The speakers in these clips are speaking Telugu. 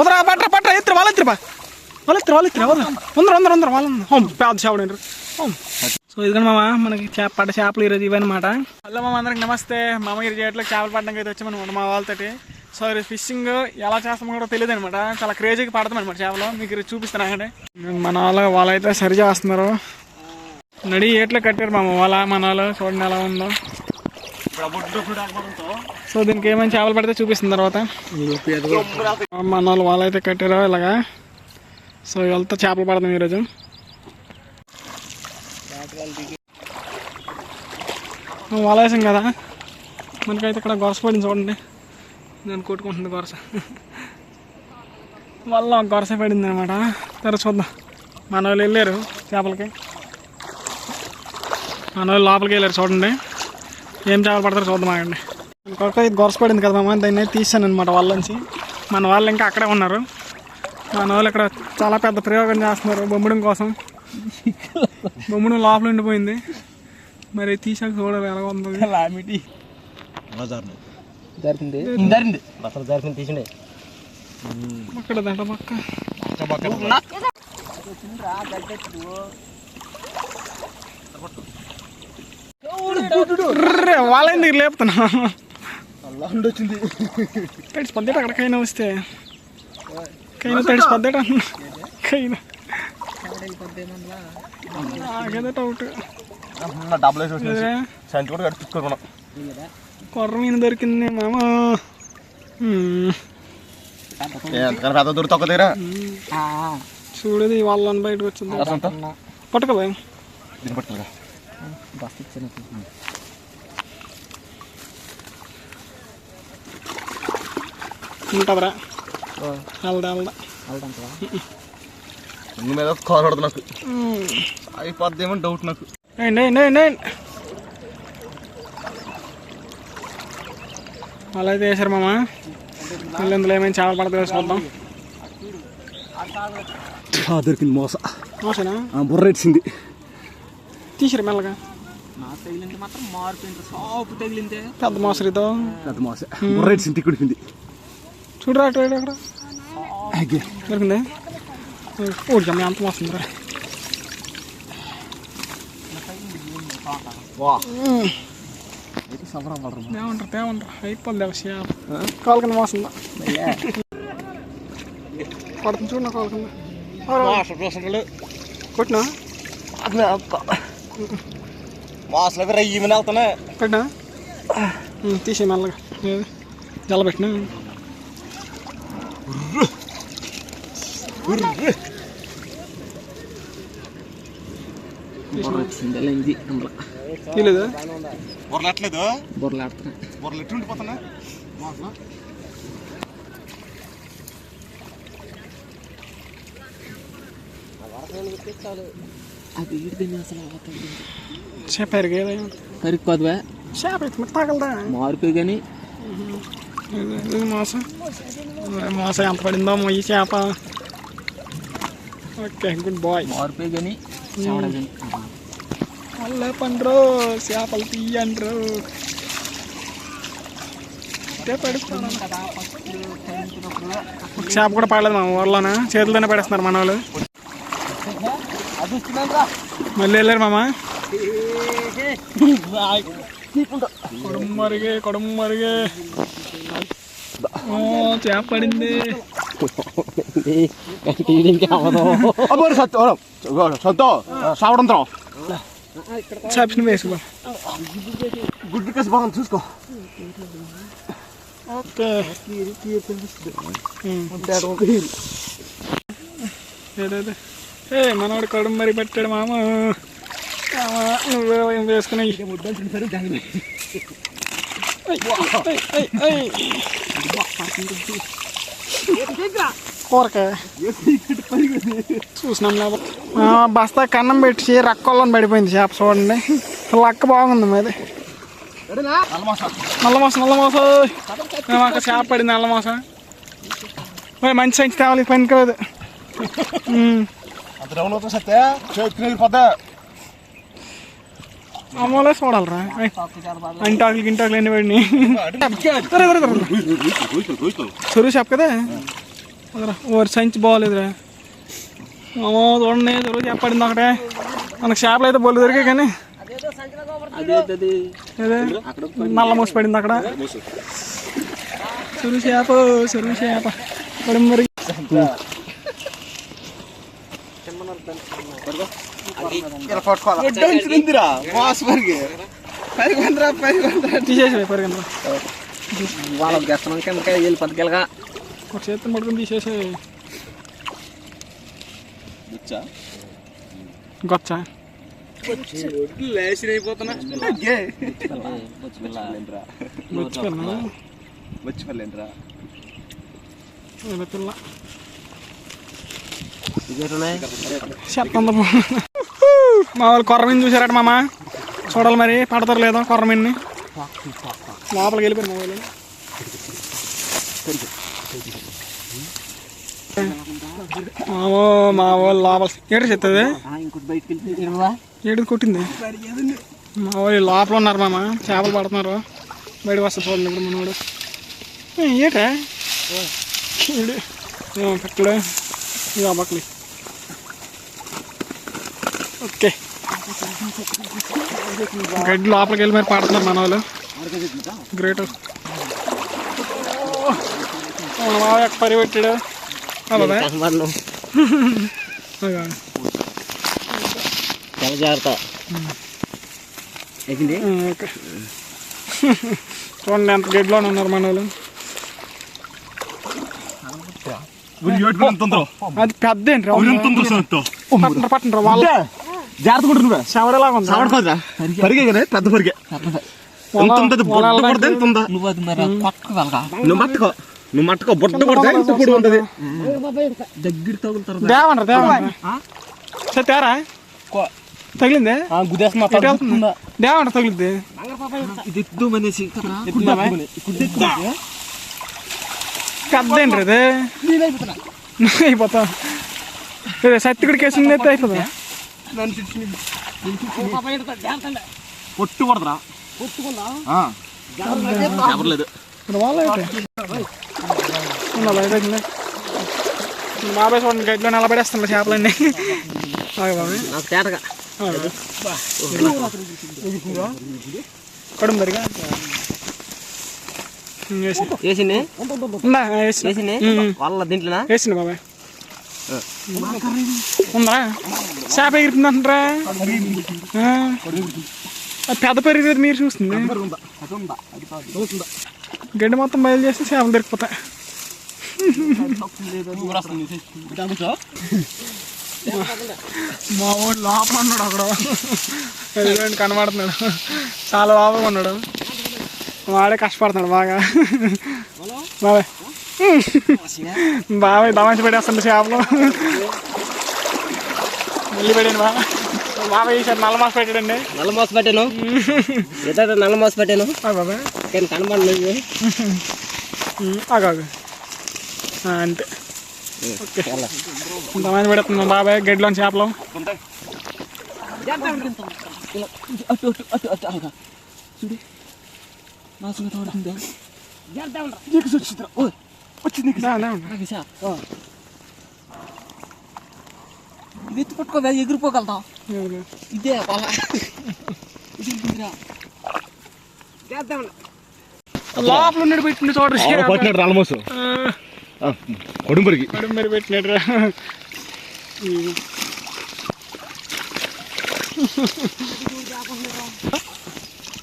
కుదరా పట్రా పట్రా ఎత్తురు వాళ్ళెత్తురుపా వాళ్ళెత్తురు వాళ్ళెత్తురు వాళ్ళు ఉందరు ఉందరు ఉందరు వాళ్ళు హోమ్ పెద్ద చేపడు హోమ్. సో ఇదిగో మామ మనకి చేప పడ్డ చేపలు ఈరోజు ఇవన్నమాట హలో మామ అందరికి నమస్తే. మామ ఈ చేయట్లో చేపలు పడడానికి అయితే వచ్చామన్నమాట మా వాళ్ళతోటి. సో ఈరోజు ఫిషింగ్ ఎలా చేస్తామో కూడా తెలియదు అనమాట చాలా క్రేజీగా పడతాం అనమాట చేపలు. మీకు చూపిస్తాను అక్కడే మన వాళ్ళ వాళ్ళైతే సరి చేస్తున్నారు. నడి ఏట్లో కట్టారు మామ వాళ్ళ మన వాళ్ళు చూడండి ఎలా ఉందో. సో దీనికి ఏమైనా చేపలు పడితే చూపిస్తుంది తర్వాత. మన వాళ్ళు వాళ్ళైతే కట్టారో ఇలాగా? సో వెళ్తా చేపలు పడతాం ఈరోజు. వేసాం కదా? మనకైతే ఇక్కడ గొరస పడింది చూడండి. నేను కొట్టుకుంటుంది గొరస. వల్ల గొరస పడింది అనమాట సరే చూద్దాం. మన వాళ్ళు వెళ్ళారు చేపలకి. మన వాళ్ళు లోపలికి వెళ్ళారు చూడండి. ఏం చేపలు పడతారో చూద్దాం ఆగండి. ఇంకొక ఇది గొరస పడింది కదా మామ దాన్ని తీసాను అనమాట వాళ్ళ నుంచి. మన వాళ్ళు ఇంకా అక్కడే ఉన్నారు. మన వాళ్ళు ఇక్కడ చాలా పెద్ద ప్రయోగం చేస్తున్నారు బొమ్మడం కోసం. బొమ్మడం లోపల ఉండిపోయింది. మరి తీసాక చూడాలి ఎలా ఉంది. లామిటి జరిగింది జరిగింది అసలు జరిగింది తీసిండే. అక్కడ దంట పక్క. వాళ్ళ ఎందుకు లేపుతున్నా? వచ్చింది. తడిసి పద్దేట అక్కడికైనా వస్తే. కైనా తడిసి పద్దేట కైనా. కొర్ర మీన దొరికింది మామ. ఎంతకన్నా పెద్ద దగ్గర చూడది వాళ్ళని బయటకు వచ్చింది. పట్టుకో భయం. దీన్ని బస్ ఇచ్చాను ఉంటుందిరా వెళ్దా వెళ్దా వెళ్తాంటవా ముందు మీద కాల్ పడదు నాకు. అయిపోద్ది ఏమో డౌట్ నాకు. అలా అయితే వేసారు మామ. మళ్ళీ ఇందులో ఏమైనా చేపలు పడతాయో చూద్దాం. దొరికింది మోస. మోసనా? బుర్ర ఇచ్చింది తీసిరు మెల్లగా తగిలింది మాత్రం మారిపోయింది సాపు తగిలిందే. పెద్ద మోసరితో పెద్ద మోస. బుర్ర ఇచ్చింది తిక్కుడిపింది చూడరా అటు ఇటు అక్కడ దొరికింది? ఊడికమ్మ ఎంత మోస్తుందిరా వా. ఏమంటారు తేమంటారు అయిపోద్ది విషయం కాలు కింద మోస్తుందా పడుతుంది చూడు నా కాలు కింద. కొట్టినా? మోసలు రయ్యి మీద వెళ్తానే పెట్టినా? తీసే మెల్లగా. ఏది జల పెట్టినా? బుర్ర వచ్చింది అలా ఇది అందులో అది ఈడిది అసలు తగిలింది చేప పెరిగేదా కరిక్కోదువా చేప తగలదా మారిపోయి కానీ మోస మోస ఎంత పడిందో మొయ్యి చేప ఓకే గుడ్ బాయ్ మారిపోయి కానీ అల్లే పండ్రు చేపలు తీయండ్రు చేప కూడా పడలేదు మా ఊర్లోన చేతులతోనే పడేస్తున్నారు మన వాళ్ళు మళ్ళీ వెళ్ళారు మామ? కొడుమరిగే కొడుమరిగే ఓ చేప పడింది. తీయడానికి అవ్వదు అబ్బోరు సత్తు సత్తు సావడంతో చేపని వేసుకో. గుడ్డు కేసు బాగుంది చూసుకో. ఓకే. ఏదేదే ఏ మనవాడు కడుపు మరి పెట్టాడు మామ. మామ, నువ్వే ఏం వేసుకుని కూరకాయ చూసినాం బస్తా కన్నం పెట్టి రక్కొల్లని పడిపోయింది చేప చూడండి. లక్క బాగుంది మీది. నల్ల మాస నల్ల మాస. మాకు చేప పడింది నల్ల మాస. ఓయ్, మంచి సంచి తేవాలి పని కాదు ఉమ్. అంత డౌన్ అవుతుంది సత్తే చేతికి వెళ్ళిపోద్దా అమ్మలే చూడాలరా ఇంటాకులు గింటాకులు ఎన్ని పడినాయి? త్వర త్వర చెప్ప కదా? అదరా ఓరి సంచి బాగోలేదురా. అమ్మో చూడండి రోజు చెప్పడింది ఒకటే. మనకు చేపలు అయితే బొల్లు దొరికాయి కానీ. నల్ల మూసి పడింది అక్కడ. చెరువు చేప చెరువు చేప. పడి మరి పట్టుకోవాలా మాస్ పరికి పరికి పరికి తీసేసి పరిగణ వాళ్ళకి గెస్తున్నాం కింద వెళ్ళి పట్టుకెళ్ళగా ఒక చేతిని పట్టుకుని తీసేసి గొచ్చ లేచిన అయిపోతున్నా ఇలా పిల్ల చెప్పండి మా వాళ్ళు కొర్రమీని చూసారట మామ. చూడాలి మరి పడతారు లేదో కొర్రమీన్ని లోపలికి వెళ్ళిపోయారు మా వాళ్ళు. మావో మా లోపల ఏడు చెత్తది? ఏడు కొట్టింది? మా వాళ్ళు లోపల ఉన్నారు మామ. చేపలు పడుతున్నారు. బయటకు వస్తే చూడండి ఇప్పుడు మనోడు ఏటా? ఏడు. ఇది అబ్బకలి ఓకే. గడ్డి లోపలికి వెళ్ళి మరి పడుతున్నారు మన వాళ్ళు. గ్రేట్ మన మావ పరి పెట్టాడు? అలా చాలా జాగ్రత్త. చూడండి ఎంత గడ్డిలోనే ఉన్నారు మన వాళ్ళు. అది పెద్ద ఏంటి పట్టండి పట్టండి వాళ్ళ జాగ్రత్త నువ్వే. శవడలాగా ఉంది. పడరా పరిగే. కదా పెద్ద పరిగే. ఎంత ఉంటుంది బొడ్డ కొడితే ఎంత ఉందా? నువ్వు అది మరి వెళ్ళగా నువ్వు మట్టుకో. నువ్వు మట్టుకో. బొడ్డ కొడితే ఇంత పొడి ఉంటుంది? దగ్గర తగులుతారు దేవండ్రా దేవండ్రా సరే తేరా? తగిలిందే? గుదేస్తున్నా ఎటు వెళ్తుంది? దేవండ్రా తగిలిద్ది ఇది ఎత్తు మనేసి పెద్ద ఏంటి ఇది? అయిపోతా ఇదే సత్తికుడికి వేసింది అయితే అయిపోతా పొట్టు కొడదరా ఉండాలి అయిపోయింది బాబాయ్ చూడండి గడ్డిలో నిలబడేస్తాను చేపలన్నీ నాకు తేటగా మరిగా వేసింది వేసింది వాళ్ళ దీంట్లోనా? వేసింది బాబాయ్. ఉందా? చేప ఎగిరిపోతుందంటారా పెద్ద పెరిగి మీరు చూస్తుంది. గడ్డి మొత్తం బయలు చేస్తే చేపలు దొరికిపోతాయి. మా వాడు లోపల ఉన్నాడు అక్కడ. ఎదురుండి కనబడుతున్నాడు. చాలా లోపల ఉన్నాడు. వాడే కష్టపడుతున్నాడు బాగా. బాబాయ్ బాబాయ్ దమాష పెట్టేస్తుండే చేపలు. మళ్ళీ పెట్టాను బాబా బాబాయ్ ఈసారి నల్ల మాస పెట్టాడండి. నల్ల మోస పెట్టాను. ఎక్కడ నల్ల మోస పెట్టాను బాబాయ్ కానీ కనబడలేదు. ఆగాగు అంతే. ఓకే. దమాష పెడుతున్నాం బాబాయ్ గడ్డిలోని చేపలు. అటు అటు అటు అటు అలాగా చూడు నాసుగా తోడుతుందా దా, దా, ఉండు. ఇది ఎత్తు పట్టుకో ఎగిరిపోగలుగుతాం. ఇదే వాళ్ళ. లోపల ఉండి పెట్టింది చూడరు పట్టినాడు ఆల్మోస్ట్ కొడుంబరికి మేడం మరి పెట్టినట్రా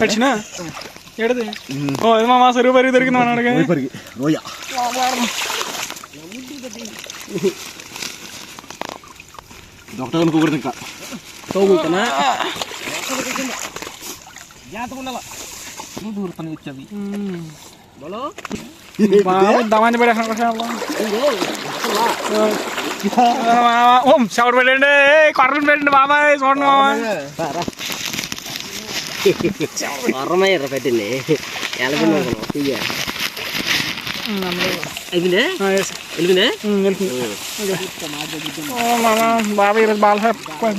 పడిచినా ఏడది? ఓ ఇది మా సరువు పరిగి దొరికింది మన అడిగి పరిగి. రోయ. డాక్టర్ అనుకోకూడదు ఇంకా తోగుతున్నా నువ్వు దూర పని వచ్చావి. బలో? దమాన్ని ఓం షవర్ పెట్టండి. కొర్రలు పెట్టండి బాబాయ్ చూడండి అయిపోయిందే వెళ్ళిందే ఓ మామ బాబాయ్ ఈరోజు బాగా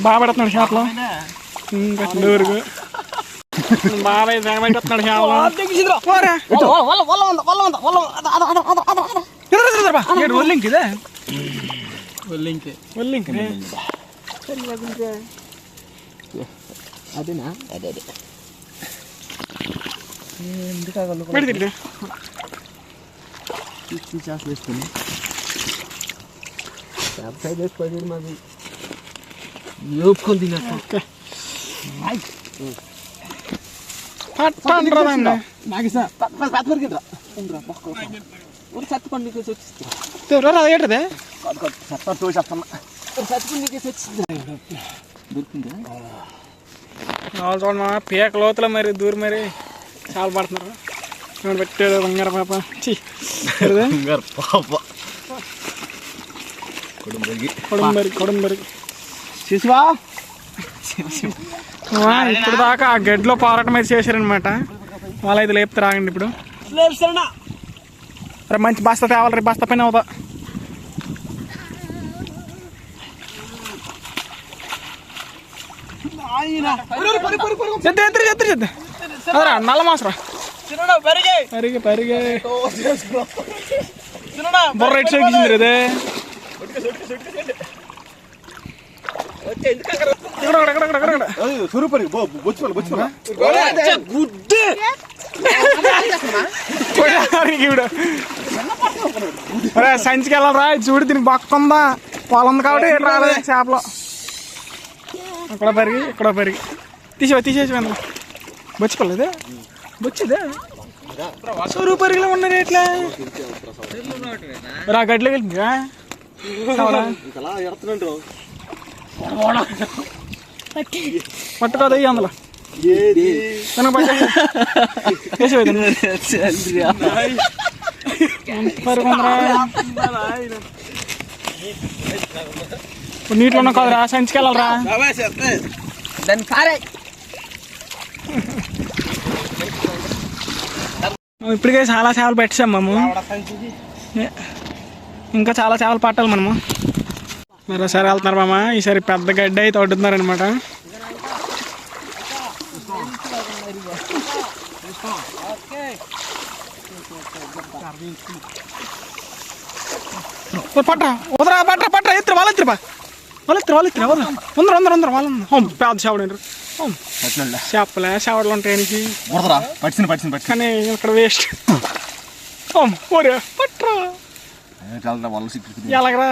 బాగా పెడుతున్నాడు షాప్లో ఊరుకు. బాబాయ్ తెగ పెట్టేస్తున్నాడు షాప్లో పోరా. ఇద్దరు ఇద్దరు ఇద్దరు బా ఏడు ఒళ్ళింక్ ఇదే ఒళ్ళింకే ఒళ్ళింక్ అదేనా అదే అదే ఎందుకు పెడి తిట్టి చేప వేసుకుని చేప ఫ్రై చేసుకోవాలి మాకు వేపుకొని తినేస్తాం పట్టండి దాన్ని నాకు సార్ పెద్ద వరకేంద్రా ఒక సత్తి పండుగ వచ్చింది ఎవరు అది ఏంటది చెత్త తోసేస్తున్నా ఒక సత్తి పండుగ వచ్చింది దొరికిందా వాళ్ళు చూడండి మా పీక లోతుల మరి దూరం మరి చాలా పడుతున్నారు నేను పెట్టాడు బంగారు పాప? బంగారు పాప. కుటుంబకి కొడంబరి కొడంబరి. శిశువా ఇప్పుడు దాకా ఆ గడ్డిలో పోరాటం అయితే చేశారనమాట వాళ్ళు అయితే లేపుతారు ఆగండి ఇప్పుడు. రే మంచి బస్తా తేవాలి రే బస్తా పైన అవుతా. ఎత్తు ఎత్తు ఎత్తు ఎత్తు అదరా నల్ల మాసరా? పరిగే. పరిగే బొర్ర ఇటు సైడ్ ఇచ్చింది రేదే సురుపరి బొచ్చుకోవాలి బొచ్చుకోవాలి. ఒరే సంచికి వెళ్ళరా చూడు దీనికి బొక్క ఉందా? ఉంది కాబట్టి రాలేదు చేపలు. అక్కడ పెరిగి ఇక్కడ పెరిగి. తీసేవా తీసేసి వెంద సూరు పరిగిలో ఉన్నది ఎట్లా? రా గడ్డలోకి వెళ్ళిందిరా? పట్టుకోదు అయ్యి అందులో? నీటిలో ఉన్న కాదురా సంచికి వెళ్ళాలరా దాన్ని పారే ఇప్పటికే చాలా చేపలు పెట్టాం మేము. ఇంకా చాలా చేపలు పట్టాలి మనము. మరోసారి వెళ్తున్నారు మామ. ఈసారి పెద్ద గడ్డ అయితే వడ్డుతున్నారు అనమాట పట్రా. వదరా పట్ట పట్రా. ఎత్తురు వాళ్ళు ఎత్తురు బా వాళ్ళు ఎత్తురు వాళ్ళు ఎత్తురు వదరా వందరు వందరు వందరు వాళ్ళు పెద్ద చేపడు పట్టినోళ్ళ? చేపలే ఉంటాయి ఆయనకి. బుడదరా పట్టిన పట్టిన పట్టిన కానీ ఇక్కడ వేస్ట్. ఓరే పట్రా. చాలా వాళ్ళు సిక్కు ఎలాగరా?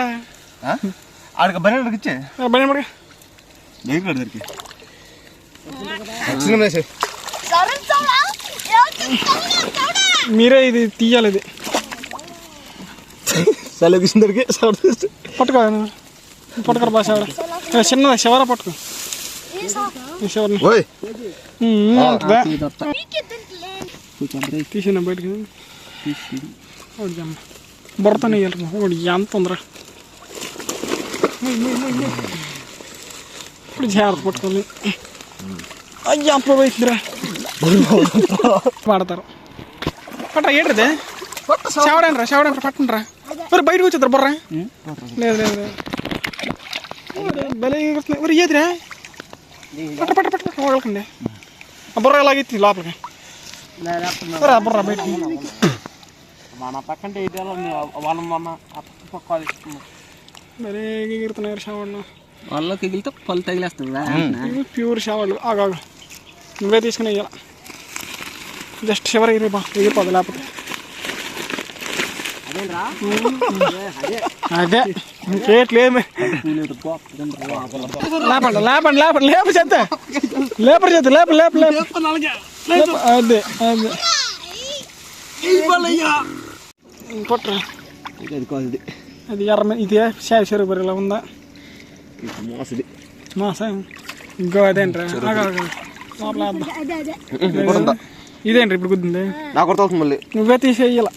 ఆడికి బని అడిగి ఇచ్చే. బని పడి దగ్గర వేసే మీరే ఇది తీయాలి ఇది. సెలవు తీసిన దొరికి పట్టుకో పట్టుకోరు బా శివర ఏ, చిన్నదా శివర పట్టుకో. తీసిన బయటకి నెయ్యాలి ఒకటి ఎంత ఉందిరా ఇప్పుడు జాగ్రత్త పట్టుకోవాలి అయ్యా అప్పుడు పోయిందిరా వాడతారు పట్రా ఏంటది చావడంరా చావడంరా పట్టండిరా మరి బయటకు వచ్చేద్దరు బుర్ర లేదు లేదు లేదు భలే. మరి ఏదిరా పట్ట పట్ట పట్ట వదలకండి ఆ బుర్ర ఎలాగెత్తి లోపలికి? రా బుర్ర బయటకి. మన పక్కన వాళ్ళ మొన్న ఎగురుతున్నారు షావాళ్ళు వాళ్ళకి ఎగిలితే పళ్ళు తగిలేస్తుందా ప్యూర్ షావాళ్ళు ఆగాగు. నువ్వే తీసుకుని వెయ్యాల. జస్ట్ షవర్ ఎగిరి బా ఎగిరిపోదు లేకపోతే. అదే. లేపండి లేపండి లేపండి లేపు చెత్త లేపరు చెత్త లేప లేప లేప లేప. అదే అదే. కొట్రా అది ఎర్ర ఇదే షాయి చెరువు బరిలా ఉందా? మోసది మాసా. ఇంకో అదేంట్రా. లోపల. ఇదేంట్రా ఇప్పుడు కుద్దింది నాకు మళ్ళీ. నువ్వే తీసేయాల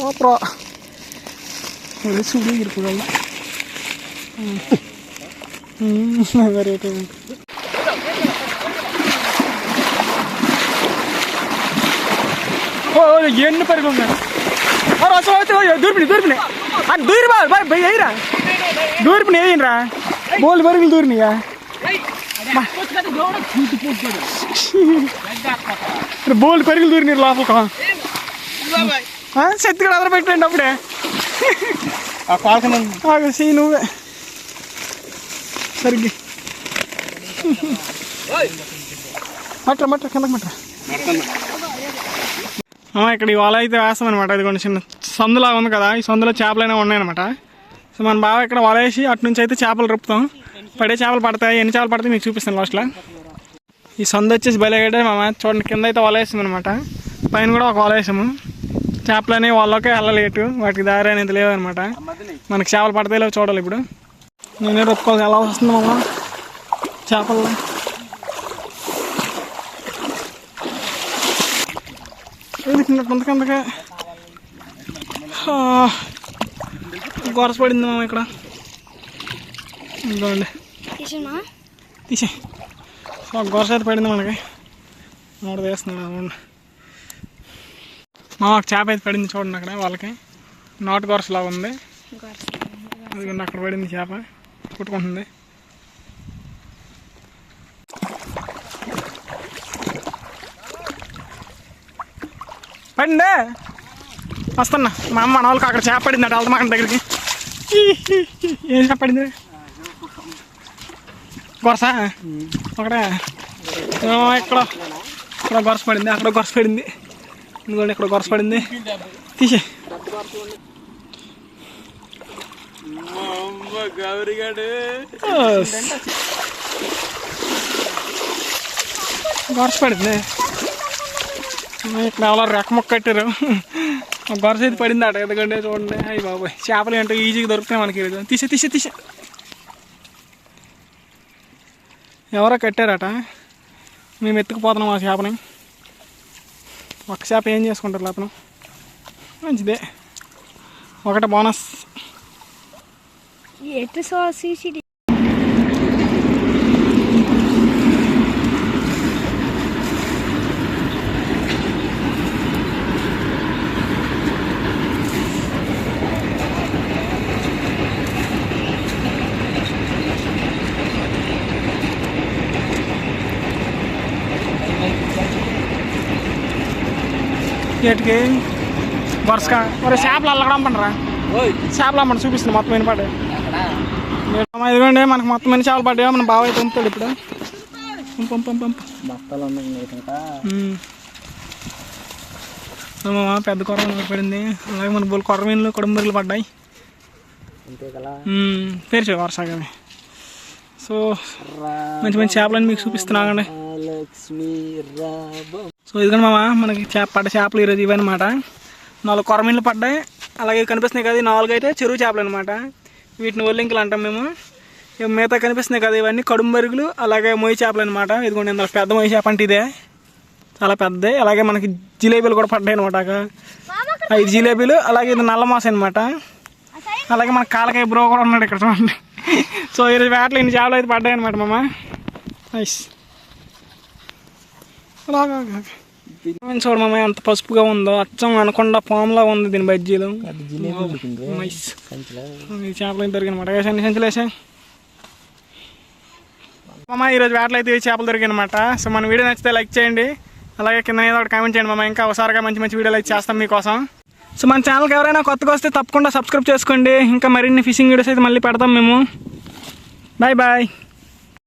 సూపర్ అది చూడు ఇరుపుగల వెరైటీ ఓ ఎన్ని పరిగలు ఉన్నాయి దూరిపిని దూరిపిని దూరి బా బాయ్ భయ్ అయ్యిరా దూరిపిని వేయండిరా బోల్ పరిగలు దూరినియా బోల్ పరిగలు దూరినారు లోపల శక్తి కూడా అదర పెట్టండి అప్పుడే. ఆ సీ నువ్వే. సరిగ్గా. మట్ర మట్ర కిందకి మట్ర. ఇక్కడ ఈ వల అయితే వేస్తాం అనమాట ఇది కొంచెం చిన్న సందులా ఉంది కదా. ఈ సందులో చేపలైనా ఉన్నాయన్నమాట. సో మన బావ ఇక్కడ వల వేసి అటు నుంచి అయితే చేపలు రుపుతాం పడే చేపలు పడతాయి. ఎన్ని చేపలు పడతాయి మీకు చూపిస్తాను లాస్ట్లో. ఈ సందు వచ్చేసి బయలుదేరే మామ. చూడండి కింద అయితే వల వేసాం అనమాట పైన కూడా ఒక వల చేపలు అనేవి వాళ్ళకే వెళ్ళలేటు వాటికి దారి అనేది లేదనమాట. మనకి చేపలు పడతాయి లేవో చూడాలి ఇప్పుడు. నేనే రొప్పుకోవాలి ఎలా వస్తుంది మామ? చేపలు? కిందగా గొరస పడింది మామ ఇక్కడ. తీసినా తీసే గొరస అయితే పడింది మనకి. వేస్తున్నాడు అవును మా చేప అయితే పడింది చూడండి అక్కడ వాళ్ళకి. నాటు గొరసలా ఉంది. అదిగోండి అక్కడ పడింది చేప. కుట్టుకుంటుంది. పడిందే? వస్తున్నా. మా అమ్మ మన వాళ్ళకి అక్కడ చేప పడింది అటు వెళ్తాం అక్కడ దగ్గరికి. ఏం చేప పడింది? గొరస? ఒకటే. ఇక్కడ. ఇక్కడ గొరస పడింది అక్కడ గొరస పడింది. ఇదిగోండి ఇక్కడ గొరస పడింది. తీసే. గొరస పడింది. ఇక్కడ ఎవరో రెక్క మొక్క కట్టారు. గొరస అయితే పడింది అట ఎందుకంటే చూడండి. అయ్యి బాబాయ్. చేపలు ఏంటో ఈజీగా దొరుకుతాయి మనకి. తీసే తీసే తీసే. ఎవరో కట్టారట. మేము ఎత్తుకుపోతున్నాం ఆ చేపని. ఒక చేప ఏం చేసుకుంటారు అతను మంచిదే. ఒకటి బోనస్. ఎటు సో ఏటికి వరుసగా. మరి చేపలు అల్లగడం పండరా చేపలు అమ్మండి చూపిస్తుంది మొత్తం వినపడే ఇదిగోండి మనకు మొత్తం ఎన్ని చేపలు పడ్డాయో మన బావ అయితే పంపుతాడు ఇప్పుడు. పంపు పంపు బస్తాలు పెద్ద మనకు పడింది. అలాగే మన బుల్ కొర్ర మీన్లు కొడుంబరిలు పడ్డాయి. అంతే కదా. ఉమ్, పేరు వరుసగా. సో మంచి మంచి చేపలని మీకు చూపిస్తున్నానండి లక్ష్మీ రాబం సో ఇదిగోండి మామ మనకి చేప పడ్డ చేపలు ఈరోజు ఇవన్నమాట నాలుగు కొరమీన్లు పడ్డాయి. అలాగే కనిపిస్తున్నాయి కదా నాలుగు అయితే చెరువు చేపలు అనమాట వీటిని ఒల్లింకలు అంటాం మేము. ఇక మిగతా కనిపిస్తున్నాయి కదా ఇవన్నీ కడుంబరుగులు అలాగే మొయ్యి చేపలు అనమాట ఇదిగోండి ఇందులో పెద్ద మొయ్యి చేప అంటే ఇదే. చాలా పెద్దది. అలాగే మనకి జిలేబీలు కూడా పడ్డాయి అనమాట ఐదు జిలేబీలు అలాగే ఇది నల్ల మాస అనమాట అలాగే మన కాలకాయ బ్రో కూడా ఉన్నాడు ఇక్కడ చూడండి. సో ఈరోజు వేటలు ఇన్ని చేపలు అయితే పడ్డాయి అనమాట మామ. నైస్ అలాగా చూడు మామ ఎంత పసుపుగా ఉందో? అచ్చం అనకుండా పాములా ఉంది దీని బజ్జీలు. చేపలు అయితే దొరికిన అనమాట వేసాను సంచులు వేసా మామ ఈరోజు వేటలో అయితే ఈ చేపలు దొరికాయి అనమాట సో మన వీడియో నచ్చితే లైక్ చేయండి. అలాగే కింద ఏదో ఒకటి కామెంట్ చేయండి మామ ఇంకా ఒకసారిగా మంచి మంచి వీడియోలు అయితే చేస్తాం మీకోసం. సో మన ఛానల్కి ఎవరైనా కొత్తగా వస్తే తప్పకుండా సబ్స్క్రైబ్ చేసుకోండి. ఇంకా మరిన్ని ఫిషింగ్ వీడియోస్ అయితే మళ్ళీ పెడతాం మేము. Bye bye